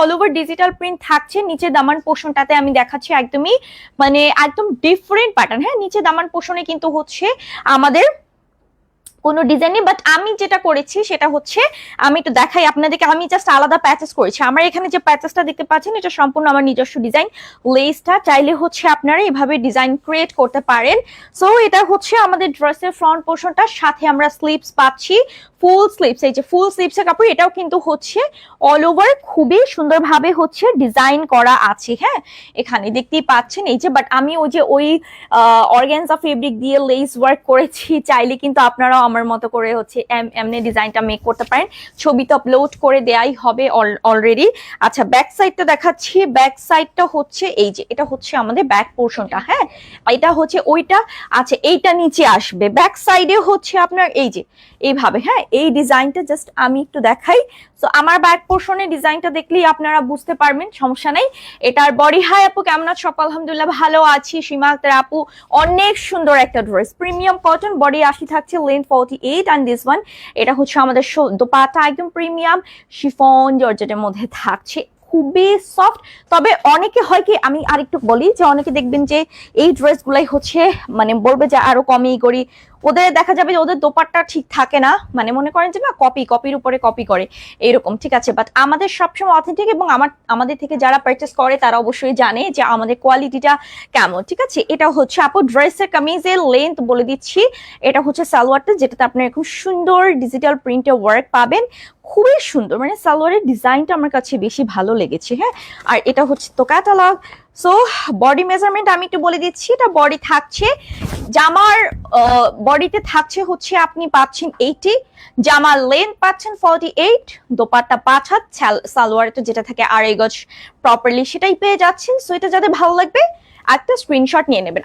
All over digital print থাকছে, নিচে দামান পোষণটাতে আমি দেখাচ্ছি একদমই মানে একদম ডিফারেন্ট প্যাটার্ন হ্যাঁ নিচে দামান পোষণে কিন্তু হচ্ছে আমাদের কোনো ডিজাইন বাট আমি যেটা করেছি সেটা হচ্ছে, আমি একটু দেখাই আপনাদেরকে, আমি জাস্ট আলাদা প্যাচেস করেছি। আমার এখানে যে প্যাচেসটা দেখতে পাচ্ছেন, এটা সম্পূর্ণ আমার নিজস্ব ডিজাইন লেসটা চাইলে হচ্ছে আপনারা এভাবে ডিজাইন ক্রিয়েট করতে পারেন। সো এটা হচ্ছে আমাদের ড্রেসের ফ্রন্ট পোর্শনটার সাথে আমরা স্লিপস পাচ্ছি ফুল স্লিপস এই যে ফুল স্লিপসের কাপড়, এটাও কিন্তু হচ্ছে অল ওভার খুবই সুন্দরভাবে হচ্ছে ডিজাইন করা আছে হ্যাঁ? এখানে দেখতেই পাচ্ছেন, এই যে বাট আমি ওই যে ওই অর্গ্যানজা ফেব্রিক দিয়ে লেস ওয়ার্ক করেছি, চাইলে কিন্তু আপনারাও আমার মতো করে হচ্ছে এমনি ডিজাইনটা মেক করতে পারেন। ছবি তো আপলোড করে দেয়াই হবে অলরেডি আচ্ছা ব্যাক সাইডটা দেখাচ্ছি। ব্যাক সাইডটা হচ্ছে এই যে, এটা হচ্ছে আমাদের ব্যাক পোর্শনটা হ্যাঁ? এটা হচ্ছে ওইটা। আচ্ছা এইটা নিচে আসবে। ব্যাক সাইডে হচ্ছে আপনার এই যে, এইভাবে হ্যাঁ? এই ডিজাইনটা জাস্ট আমি একটু দেখাই। তো আমার ব্যাক পোর্শনের ডিজাইনটা দেখলেই আপনারা বুঝতে পারবেন, সমস্যা নেই। এটার বডি হাই আপু, কেমন আছো? আপু? আলহামদুলিল্লাহ ভালো আছি। সীমা আক্তার আপু, অনেক সুন্দর একটা ড্রেস প্রিমিয়াম কটন বডি আশি থাকছে length forty eight and this one এটা হচ্ছে আমাদের দোপাটা একদম প্রিমিয়াম শিফন জর্জেটের মধ্যে থাকছে। খুবই সফট তবে অনেকে হয় কি, আমি আরেকটু বলি যে অনেকে দেখবেন যে এই ড্রেসগুলাই হচ্ছে মানে বলবে যে আরও কমই করি। ওদের দেখা যাবে যে ওদের দোপাট্টা ঠিক থাকে না মানে মনে করেন যে না কপি কপির উপরে কপি করে, এরকম, ঠিক আছে? বাট আমাদের সবসময় অথেন্টিক এবং আমার, আমাদের থেকে যারা পারচেস করে, তারা অবশ্যই জানে যে আমাদের কোয়ালিটিটা কেমন, ঠিক আছে? এটা হচ্ছে আপু ড্রেসের কামিজের লেন্থ বলে দিচ্ছি। এটা হচ্ছে সালোয়ারটা, যেটাতে আপনার খুব সুন্দর ডিজিটাল প্রিন্টে ওয়ার্ক পাবেন। খুবই সুন্দর মানে সালোয়ারের ডিজাইনটা আমার কাছে বেশি ভালো লেগেছে হ্যাঁ? আর এটা হচ্ছে তো ক্যাটালগ সো বডি মেজারমেন্ট আমি একটু বলে দিচ্ছি, এটা বডি থাকছে। জামার বডিতে থাকছে হচ্ছে আপনি পাচ্ছেন এইটি জামার লেন্থ পাচ্ছেন ফর্টি এইট দোপাট্টা পাঁচ হাত সালোয়ারটা যেটা থাকে আড়াই গজ প্রপারলি সেটাই পেয়ে যাচ্ছেন। সো এটা যাদের ভালো লাগবে, একটা স্ক্রিনশট নিয়ে নেবেন।